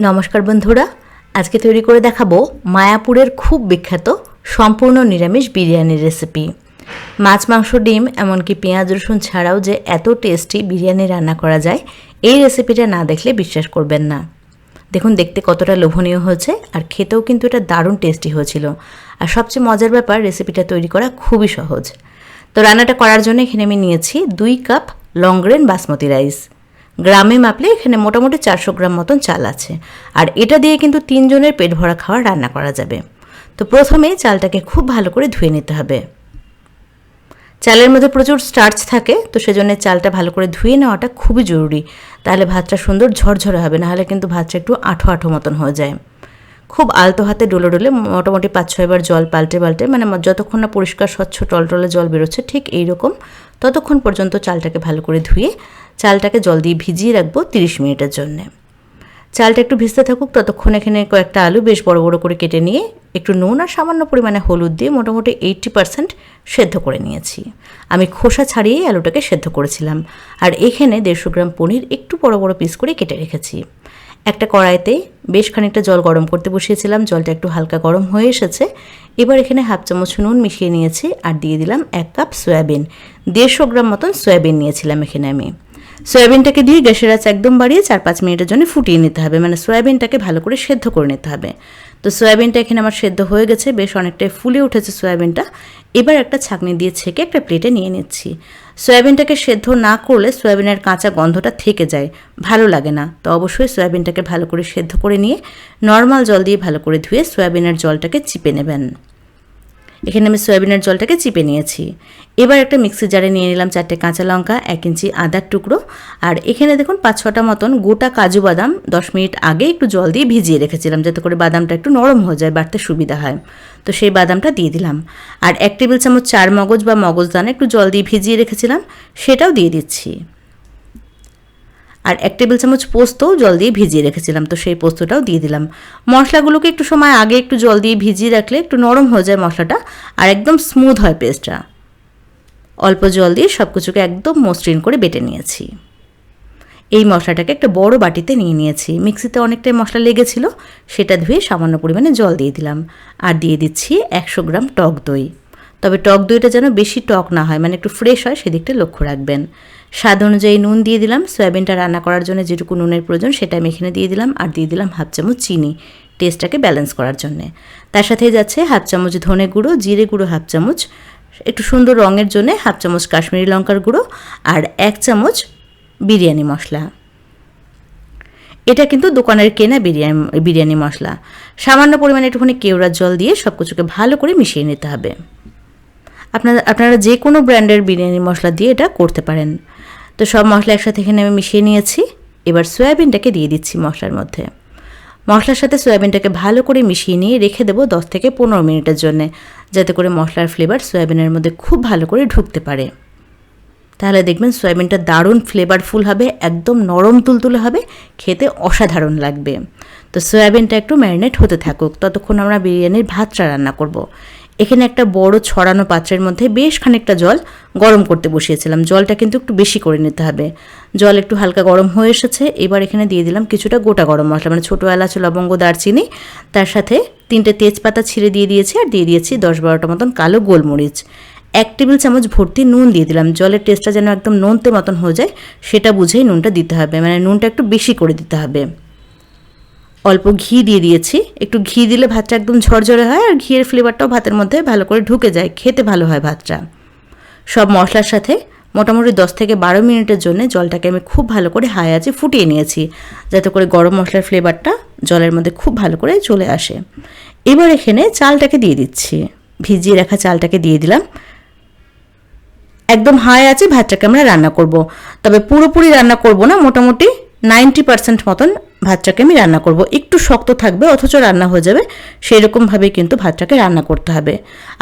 নমস্কার বন্ধুরা, আজকে তৈরি করে দেখাবো মায়াপুরের খুব বিখ্যাত সম্পূর্ণ নিরামিষ বিরিয়ানির রেসিপি মাছ, মাংস, ডিম, এমনকি পেঁয়াজ, রসুন ছাড়াও যে এত টেস্টি বিরিয়ানি রান্না করা যায়, এই রেসিপিটা না দেখলে বিশ্বাস করবেন না। দেখুন, দেখতে কতটা লোভনীয় হয়েছে আর খেতেও কিন্তু এটা দারুণ টেস্টি হয়েছিল। আর সবচেয়ে মজার ব্যাপার রেসিপিটা তৈরি করা খুবই সহজ। তো রান্নাটা করার জন্য এখানে আমি নিয়েছি দুই কাপ লংগ্রেন বাসমতি রাইস গ্রামে মাপলে এখানে মোটামুটি চারশো গ্রাম মতন চাল আছে। আর এটা দিয়ে কিন্তু তিনজনের পেট ভরা খাওয়া রান্না করা যাবে। তো প্রথমে চালটাকে খুব ভালো করে ধুয়ে নিতে হবে। চালের মধ্যে প্রচুর স্টার্চ থাকে, তো সেজন্য চালটা ভালো করে ধুয়ে নেওয়াটা খুবই জরুরি। তাহলে ভাতটা সুন্দর ঝরঝরে হবে, নাহলে কিন্তু ভাতটা একটু আঠো আঠো মতন হয়ে যায়। খুব আলতো হাতে ডোলে ডোলে মোটামুটি পাঁচ ছয়বার জল পাল্টে পাল্টে মানে যতক্ষণ না পরিষ্কার, স্বচ্ছ, টলটলে জল বেরোচ্ছে, ঠিক এই রকম ততক্ষণ পর্যন্ত চালটাকে ভালো করে ধুয়ে চালটাকে জল দিয়ে ভিজিয়ে রাখব তিরিশ মিনিটের জন্যে। চালটা একটু ভিজতে থাকুক, ততক্ষণ এখানে কয়েকটা আলু বেশ বড় বড় করে কেটে নিয়ে একটু নুন আর সামান্য পরিমাণে হলুদ দিয়ে মোটামুটি এইট্টি পার্সেন্ট সেদ্ধ করে নিয়েছি। আমি খোসা ছাড়িয়েই আলুটাকে সেদ্ধ করেছিলাম। আর এখানে দেড়শো গ্রাম পনির একটু বড় বড় পিস করে কেটে রেখেছি। একটা কড়াইতে বেশ খানিকটা জল গরম করতে বসিয়েছিলাম। জলটা একটু হালকা গরম হয়ে এসেছে। এবার এখানে হাফ চামচ নুন মিশিয়ে নিয়েছি আর দিয়ে দিলাম এক কাপ সয়াবিন। দেড়শো গ্রাম মতন সয়াবিন নিয়েছিলাম এখানে আমি। সয়াবিনটাকে দিয়ে গ্যাসের আঁচ একদম বাড়িয়ে চার পাঁচ মিনিটের জন্য ফুটিয়ে নিতে হবে। মানে সয়াবিনটাকে ভালো করে সেদ্ধ করে নিতে হবে। তো সয়াবিনটা এখানে আমার সেদ্ধ হয়ে গেছে, বেশ অনেকটাই ফুলে উঠেছে সয়াবিনটা। এবার একটা ছাঁকনি দিয়ে ছেঁকে একটা প্লেটে নিয়ে নিচ্ছি। সয়াবিনটাকে সেদ্ধ না করলে সয়াবিনের কাঁচা গন্ধটা থেকে যায়। ভালো লাগে না। তো অবশ্যই সয়াবিনটাকে ভালো করে সেদ্ধ করে নিয়ে, নর্মাল জল দিয়ে ভালো করে ধুয়ে সয়াবিনের জলটাকে চিপে নেবেন। এখানে আমি সয়াবিনের জলটাকে চিপে নিয়েছি। এবার একটা মিক্সি জারে নিয়ে নিলাম চারটে কাঁচা লঙ্কা, এক ইঞ্চি আদার টুকরো। আর এখানে দেখুন পাঁচ ছটা মতন গোটা কাজু বাদাম দশ মিনিট আগে একটু জল দিয়ে ভিজিয়ে রেখেছিলাম যাতে করে বাদামটা একটু নরম হয়ে যায়, বাড়তে সুবিধা হয়। তো সেই বাদামটা দিয়ে দিলাম। আর এক টেবিল চামচ চার মগজ বা মগজ দানা একটু জল দিয়ে ভিজিয়ে রেখেছিলাম, সেটাও দিয়ে দিচ্ছি। আর এক টেবিল চামচ পোস্তও জল দিয়ে ভিজিয়ে রেখেছিলাম, তো সেই পোস্তটাও দিয়ে দিলাম। মশলাগুলোকে একটু সময় আগে একটু জল দিয়ে ভিজিয়ে রাখলে একটু নরম হয়ে যায় মশলাটা আর একদম স্মুথ হয় পেস্টটা অল্প জল দিয়ে সব কিছুকে একদম মসৃণ করে বেটে নিয়েছি। এই মশলাটাকে একটা বড় বাটিতে নিয়ে নিয়েছি। মিক্সিতে অনেকটাই মশলা লেগেছিল, সেটা ধুয়ে সামান্য পরিমাণে জল দিয়ে দিলাম। আর দিয়ে দিচ্ছি একশো গ্রাম টক দই। তবে টক দইটা যেন বেশি টক না হয় মানে একটু ফ্রেশ হয়, সেদিকটা লক্ষ্য রাখবেন। স্বাদ অনুযায়ী নুন দিয়ে দিলাম। সয়াবিনটা রান্না করার জন্য যেটুকু নুনের প্রয়োজন সেটা আমি এখানে দিয়ে দিলাম আর দিয়ে দিলাম হাফ চামচ চিনি টেস্টটাকে ব্যালেন্স করার জন্যে। তার সাথে যাচ্ছে হাফ চামচ ধনে গুঁড়ো, জিরে গুঁড়ো হাফ চামচ। একটু সুন্দর রঙের জন্য হাফ চামচ কাশ্মীরি লঙ্কার গুঁড়ো আর এক চামচ বিরিয়ানি মশলা। এটা কিন্তু দোকানের কেনা বিরিয়ানি বিরিয়ানি মশলা। সামান্য পরিমাণে একটুখানি কেওড়ার জল দিয়ে সব কিছুকে ভালো করে মিশিয়ে নিতে হবে। আপনারা আপনারা যে কোনো ব্র্যান্ডের বিরিয়ানি মশলা দিয়ে এটা করতে পারেন। তো সব মশলা একসাথে এখানে আমি মিশিয়ে নিয়েছি। এবার সয়াবিনটাকে দিয়ে দিচ্ছি মশলার মধ্যে। মশলার সাথে সয়াবিনটাকে ভালো করে মিশিয়ে নিয়ে রেখে দেবো দশ থেকে পনেরো মিনিটের জন্যে, যাতে করে মশলার ফ্লেভার সয়াবিনের মধ্যে খুব ভালো করে ঢুকতে পারে। তাহলে দেখবেন সয়াবিনটা দারুণ ফ্লেভারফুল হবে, একদম নরম তুলতুলে হবে, খেতে অসাধারণ লাগবে। তো সয়াবিনটা একটু ম্যারিনেট হতে থাকুক, ততক্ষণ আমরা বিরিয়ানির ভাতটা রান্না করব। এখানে একটা বড় ছড়ানো পাত্রের মধ্যে বেশ খানিকটা জল গরম করতে বসিয়েছিলাম। জলটা কিন্তু একটু বেশি করে নিতে হবে। জল একটু হালকা গরম হয়ে এসেছে। এবার এখানে দিয়ে দিলাম কিছুটা গোটা গরম মশলা মানে ছোটো এলাচ, লবঙ্গ, দারচিনি। তার সাথে তিনটে তেজপাতা ছিঁড়ে দিয়ে দিয়েছি আর দিয়ে দিয়েছি দশ বারোটা মতন কালো গোলমরিচ। এক টেবিল চামচ ভর্তি নুন দিয়ে দিলাম। জলের টেস্টটা যেন একদম নোনতে মতন হয়ে যায়, সেটা বুঝেই নুনটা দিতে হবে। মানে নুনটা একটু বেশি করে দিতে হবে। অল্প ঘি দিয়ে দিয়েছি। একটু ঘি দিলে ভাতটা একদম ঝরঝরে হয় আর ঘিয়ের ফ্লেভারটাও ভাতের মধ্যে ভালো করে ঢুকে যায়। খেতে ভালো হয় ভাতটা। সব মশলার সাথে মোটামুটি দশ থেকে বারো মিনিটের জন্য জলটাকে আমি খুব ভালো করে হাই আছে ফুটিয়ে নিয়েছি, যাতে করে গরম মশলার ফ্লেভারটা জলের মধ্যে খুব ভালো করে চলে আসে। এবার এখানে চালটাকে দিয়ে দিচ্ছি। ভিজিয়ে রাখা চালটাকে দিয়ে দিলাম। একদম হাই আছে ভাতটাকে আমরা রান্না করব। তবে পুরোপুরি রান্না করব না, মোটামুটি নাইনটি পার্সেন্ট মতন ভাতটাকে আমি রান্না করব। একটু শক্ত থাকবে, অথচ রান্না হয়ে যাবে। সেই রকমভাবেই কিন্তু ভাতটাকে রান্না করতে হবে।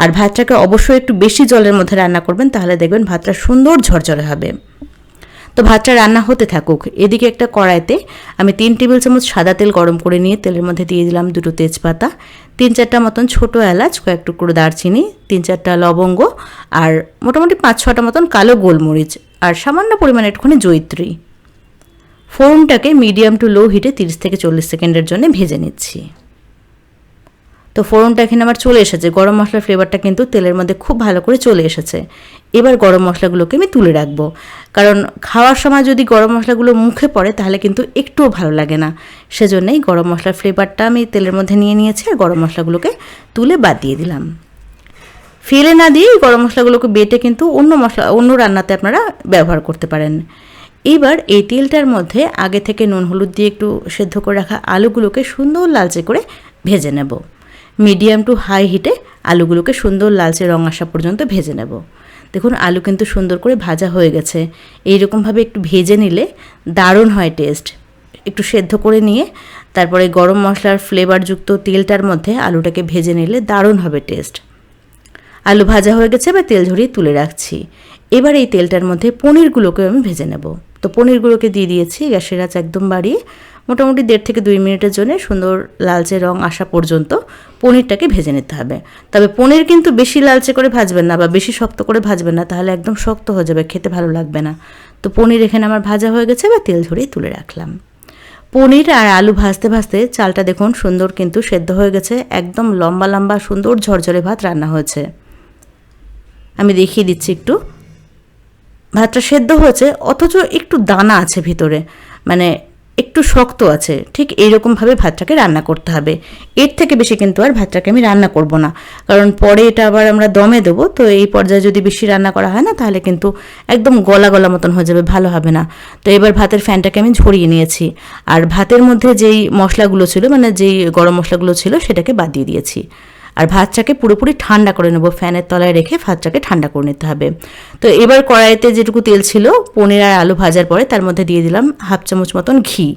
আর ভাতটাকে অবশ্যই একটু বেশি জলের মধ্যে রান্না করবেন, তাহলে দেখবেন ভাতটা সুন্দর ঝরঝরে হবে। তো ভাতটা রান্না হতে থাকুক। এদিকে একটা কড়াইতে আমি তিন টেবিল চামচ সাদা তেল গরম করে নিয়ে তেলের মধ্যে দিয়ে দিলাম দুটো তেজপাতা, তিন চারটা মতন ছোটো এলাচ, কয়েক টুকরো দারচিনি, তিন চারটা লবঙ্গ আর মোটামুটি পাঁচ ছটা মতন কালো গোলমরিচ আর সামান্য পরিমাণে একটুখানি জৈত্রী ফোড়নটাকে মিডিয়াম টু লো হিটে তিরিশ থেকে চল্লিশ সেকেন্ডের জন্য ভেজে নিচ্ছি। তো ফোড়নটা এখানে আমার চলে এসেছে। গরম মশলার ফ্লেভারটা কিন্তু তেলের মধ্যে খুব ভালো করে চলে এসেছে। এবার গরম মশলাগুলোকে আমি তুলে রাখব। কারণ খাওয়ার সময় যদি গরম মশলাগুলো মুখে পড়ে, তাহলে কিন্তু একটুও ভালো লাগে না। সেজন্যই গরম মশলার ফ্লেভারটা আমি তেলের মধ্যে নিয়ে নিয়েছি আর গরম মশলাগুলোকে তুলে বাদ দিয়ে দিলাম। ফেলে না দিয়ে গরম মশলাগুলোকে বেটে কিন্তু অন্য মশলা, অন্য রান্নাতে আপনারা ব্যবহার করতে পারেন। এবার এই তেলটার মধ্যে আগে থেকে নুন, হলুদ দিয়ে একটু সেদ্ধ করে রাখা আলুগুলোকে সুন্দর লালচে করে ভেজে নেব। মিডিয়াম টু হাই হিটে আলুগুলোকে সুন্দর লালচে রং আসা পর্যন্ত ভেজে নেব। দেখুন, আলু কিন্তু সুন্দর করে ভাজা হয়ে গেছে। এইরকমভাবে একটু ভেজে নিলে দারুণ হয় টেস্ট। একটু সেদ্ধ করে নিয়ে তারপরে গরম মশলার ফ্লেভারযুক্ত তেলটার মধ্যে আলুটাকে ভেজে নিলে দারুণ হবে টেস্ট। আলু ভাজা হয়ে গেছে বা তেল ঝরিয়ে তুলে রাখছি। এবার এই তেলটার মধ্যে পনিরগুলোকে আমি ভেজে নেব। তো পনিরগুলোকে দিয়ে দিয়েছি, গ্যাসের আঁচ একদম বাড়িয়ে মোটামুটি দেড় থেকে দুই মিনিটের জন্য সুন্দর লালচে রং আসা পর্যন্ত পনিরটাকে ভেজে নিতে হবে। তবে পনির কিন্তু বেশি লালচে করে ভাজবেন না বা বেশি শক্ত করে ভাজবেন না, তাহলে একদম শক্ত হয়ে যাবে, খেতে ভালো লাগবে না। তো পনির এখানে আমার ভাজা হয়ে গেছে বা তেল ঝরিয়ে তুলে রাখলাম। পনির আর আলু ভাজতে ভাজতে চালটা দেখুন সুন্দর কিন্তু সেদ্ধ হয়ে গেছে, একদম লম্বা লম্বা সুন্দর ঝরঝরে ভাত রান্না হয়েছে। আমি দেখিয়ে দিচ্ছি একটু। ভাতটা সেদ্ধ হয়েছে, অথচ একটু দানা আছে ভিতরে মানে একটু শক্ত আছে, ঠিক এইরকমভাবে ভাতটাকে রান্না করতে হবে। এর থেকে বেশি কিন্তু আর ভাতটাকে আমি রান্না করব না, কারণ পরে এটা আবার আমরা দমে দেবো, তো এই পর্যায়ে যদি বেশি রান্না করা হয় না, তাহলে কিন্তু একদম গলা গলা মতন হয়ে যাবে, ভালো হবে না। তো এবার ভাতের ফ্যানটাকে আমি ঝরিয়ে নিয়েছি, আর ভাতের মধ্যে যেই মশলাগুলো ছিল মানে যেই গরম মশলাগুলো ছিল, সেটাকে বাদ দিয়ে দিয়েছি। আর ভাতটাকে পুরোপুরি ঠান্ডা করে নেব। ফ্যানের তলায় রেখে ভাতটাকে ঠান্ডা করে নিতে হবে। তো এবার কড়াইতে যেটুকু তেল ছিল, পনির আর আলু ভাজার পরে তার মধ্যে দিয়ে দিলাম হাফ চামচ মতন ঘি।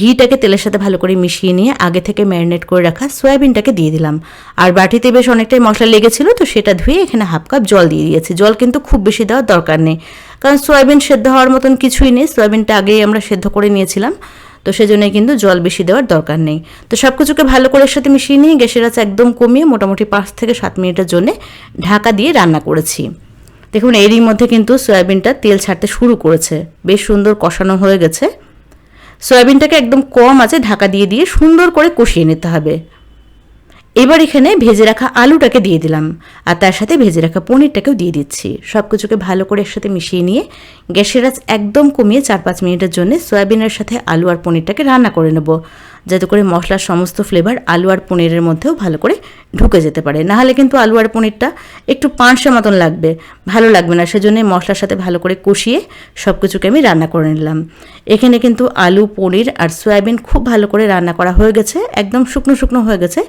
ঘিটাকে তেলের সাথে ভালো করে মিশিয়ে নিয়ে আগে থেকে ম্যারিনেট করে রাখা সয়াবিনটাকে দিয়ে দিলাম। আর বাটিতে বেশ অনেকটাই মশলা লেগেছিল, তো সেটা ধুয়ে এখানে হাফ কাপ জল দিয়ে দিয়েছি। জল কিন্তু খুব বেশি দেওয়ার দরকার নেই, কারণ সয়াবিন সেদ্ধ হওয়ার মতন কিছুই নেই। সয়াবিনটা আগেই আমরা সেদ্ধ করে নিয়েছিলাম। তো সেজন্য কিন্তু জল বেশি দেওয়ার দরকার নেই। তো সব কিছুকে ভালো করে সাথে মিশিয়ে নিয়ে গ্যাসের আছে একদম কমিয়ে মোটামুটি পাঁচ থেকে সাত মিনিটের জন্য ঢাকা দিয়ে রান্না করেছি। দেখুন, এরই মধ্যে কিন্তু সয়াবিনটা তেল ছাড়তে শুরু করেছে। বেশ সুন্দর কষানো হয়ে গেছে। সয়াবিনটাকে একদম কম আছে ঢাকা দিয়ে দিয়ে সুন্দর করে কষিয়ে নিতে হবে। এবার এখানে ভেজে রাখা আলুটাকে দিয়ে দিলাম, আর তার সাথে ভেজে রাখা পনিরটাকেও দিয়ে দিচ্ছি। সব কিছুকে ভালো করে একসাথে মিশিয়ে নিয়ে গ্যাসের আঁচ একদম কমিয়ে চার পাঁচ মিনিটের জন্য সয়াবিনের সাথে আলু আর পনিরটাকে রান্না করে নেব। যাতে করে মশলার সমস্ত ফ্লেভার আলু আর পনিরের মধ্যেও ভালো করে ঢুকে যেতে পারে। নাহলে কিন্তু আলু আর পনিরটা একটু পাঁচশো মতন লাগবে, ভালো লাগবে না। সেজন্য মশলার সাথে ভালো করে কষিয়ে সব কিছুকে আমি রান্না করে নিলাম। এখানে কিন্তু আলু, পনির আর সয়াবিন খুব ভালো করে রান্না করা হয়ে গেছে, একদম শুকনো শুকনো হয়ে গেছে।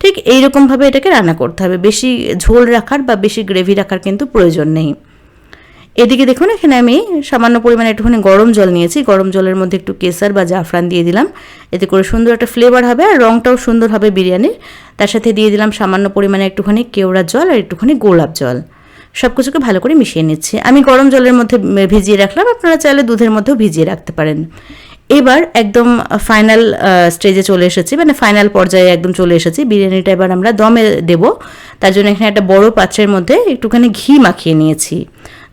ঠিক এইরকমভাবে এটাকে রান্না করতে হবে। বেশি ঝোল রাখার বা বেশি গ্রেভি রাখার কিন্তু প্রয়োজন নেই। এদিকে দেখুন, এখানে আমি সামান্য পরিমাণে একটুখানি গরম জল নিয়েছি। গরম জলের মধ্যে একটু কেসার বা জাফরান দিয়ে দিলাম। এতে করে সুন্দর একটা ফ্লেভার হবে আর রঙটাও সুন্দর হবে বিরিয়ানির। তার সাথে দিয়ে দিলাম সামান্য পরিমাণে একটুখানি কেওড়া জল আর একটুখানি গোলাপ জল। সব কিছুকে ভালো করে মিশিয়ে নিচ্ছি। আমি গরম জলের মধ্যে ভিজিয়ে রাখলাম। আপনারা চাইলে দুধের মধ্যেও ভিজিয়ে রাখতে পারেন। এবার একদম ফাইনাল স্টেজে চলে এসেছি। মানে ফাইনাল পর্যায়ে একদম চলে এসেছি। বিরিয়ানিটা এবার আমরা দমে দেব। তার জন্য এখানে একটা বড় পাত্রের মধ্যে একটুখানি ঘি মাখিয়ে নিয়েছি।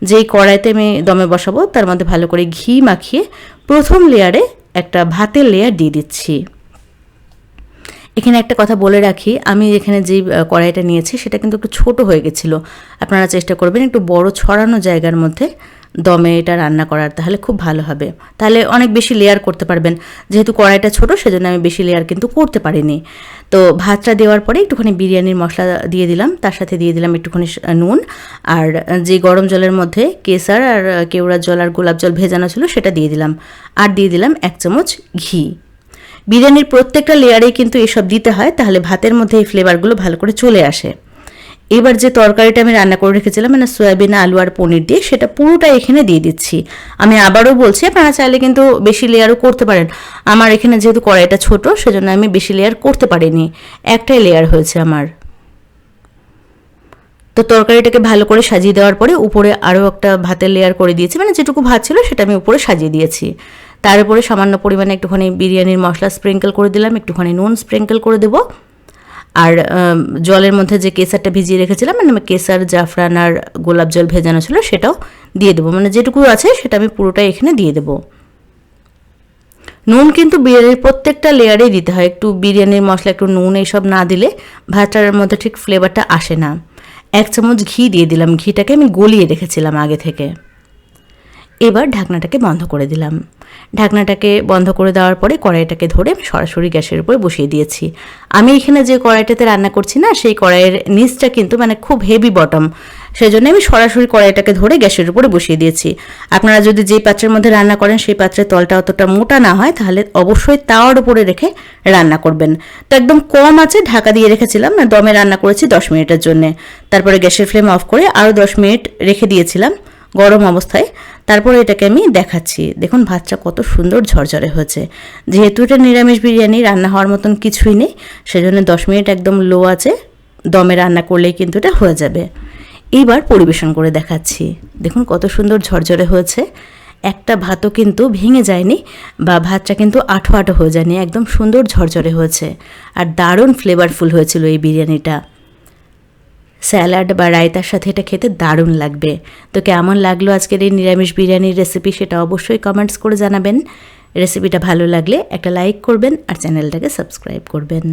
যেই কড়াইতে আমি দমে বসাবো, তার মধ্যে ভালো করে ঘি মাখিয়ে প্রথম লেয়ারে একটা ভাতের লেয়ার দিয়ে দিচ্ছি। এখানে একটা কথা বলে রাখি, আমি এখানে যে কড়াইটা নিয়েছি সেটা কিন্তু একটু ছোট হয়ে গেছিল। আপনারা চেষ্টা করবেন একটু বড় ছড়ানো জায়গার মধ্যে দমে এটা রান্না করার, তাহলে খুব ভালো হবে। তাহলে অনেক বেশি লেয়ার করতে পারবেন। যেহেতু কড়াইটা ছোট, সেজন্য আমি বেশি লেয়ার কিন্তু করতে পারিনি। তো ভাতটা দেওয়ার পরে একটুখানি বিরিয়ানির মশলা দিয়ে দিলাম। তার সাথে দিয়ে দিলাম একটুখানি নুন। আর যে গরম জলের মধ্যে কেসার আর কেওড়া জল আর গোলাপ জল ভেজানো ছিল, সেটা দিয়ে দিলাম। আর দিয়ে দিলাম এক চামচ ঘি। বিরিয়ানির প্রত্যেকটা লেয়ারেই কিন্তু এসব দিতে হয়, তাহলে ভাতের মধ্যে এই ফ্লেভারগুলো ভালো করে চলে আসে। এবার যে তরকারিটা আমি রান্না করে রেখেছিলাম মানে সয়াবিন, আলু আর পনির দিয়ে, সেটা পুরোটা এখানে দিয়ে দিচ্ছি। আমি আবারও বলছি, আপনারা চাইলে কিন্তু বেশি লেয়ারও করতে পারেন। আমার এখানে যেহেতু কড়াইটা ছোট, সেজন্য আমি বেশি লেয়ার করতে পারিনি। একটাই লেয়ার হয়েছে আমার। তো তরকারিটাকে ভালো করে সাজিয়ে দেওয়ার পরে উপরে আরও একটা ভাতের লেয়ার করে দিয়েছি মানে যেটুকু ভাত ছিল সেটা আমি উপরে সাজিয়ে দিয়েছি। তার উপরে সামান্য পরিমাণে একটুখানি বিরিয়ানির মশলা স্প্রিঙ্কেল করে দিলাম, একটুখানি নুন স্প্রিঙ্কেল করে দেবো। আর জলের মধ্যে যে কেসারটা ভিজিয়ে রেখেছিলাম মানে আমি কেসার জাফরান আর গোলাপ জল ভেজানো ছিল, সেটাও দিয়ে দেবো। মানে যেটুকু আছে সেটা আমি পুরোটাই এখানে দিয়ে দেবো। নুন কিন্তু বিরিয়ানির প্রত্যেকটা লেয়ারেই দিতে হয়। একটু বিরিয়ানির মশলা, একটু নুন এইসব না দিলে ভাতটার মধ্যে ঠিক ফ্লেভারটা আসে না। এক চামচ ঘি দিয়ে দিলাম। ঘিটাকে আমি গলিয়ে রেখেছিলাম আগে থেকে। এবার ঢাকনাটাকে বন্ধ করে দিলাম। ঢাকনাটাকে বন্ধ করে দেওয়ার পরে কড়াইটাকে ধরে সরাসরি গ্যাসের উপরে বসিয়ে দিয়েছি। আমি এখানে যে কড়াইটাতে রান্না করছি না, সেই কড়াইয়ের নিচটা কিন্তু মানে খুব হেভি বটম সেই জন্য আমি সরাসরি কড়াইটাকে ধরে গ্যাসের উপরে বসিয়ে দিয়েছি। আপনারা যদি যে পাত্রের মধ্যে রান্না করেন, সেই পাত্রের তলটা অতটা মোটা না হয়, তাহলে অবশ্যই তাওয়ার উপরে রেখে রান্না করবেন। তো একদম কম আছে, ঢাকা দিয়ে রেখেছিলাম দমে রান্না করেছি দশ মিনিটের জন্য। তারপরে গ্যাসের ফ্লেম অফ করে আরও দশ মিনিট রেখে দিয়েছিলাম। গরম অবস্থায়। তারপরে এটাকে আমি দেখাচ্ছি। দেখুন, ভাতটা কত সুন্দর ঝরঝরে হয়েছে। যেহেতু এটা নিরামিষ বিরিয়ানি, রান্না হওয়ার মতন কিছুই নেই, সেজন্য দশ মিনিট একদম লো আছে। দমে রান্না করলেই কিন্তু এটা হয়ে যাবে। এইবার পরিবেশন করে দেখাচ্ছি। দেখুন, কত সুন্দর ঝরঝরে হয়েছে। একটা ভাতও কিন্তু ভেঙে যায়নি বা ভাতটা কিন্তু আঠো আঠো হয়ে যায়নি। একদম সুন্দর ঝরঝরে হয়েছে। আর দারুণ ফ্লেভারফুল হয়েছিল এই বিরিয়ানিটা। স্যালাড বা রায়তার সাথে এটা খেতে দারুণ লাগবে। তো কেমন লাগল আজকের এই নিরামিষ বিরিয়ানির রেসিপি সেটা অবশ্যই কমেন্টস করে জানাবেন। রেসিপিটা ভালো লাগলে একটা লাইক করবেন আর চ্যানেলটাকে সাবস্ক্রাইব করবেন।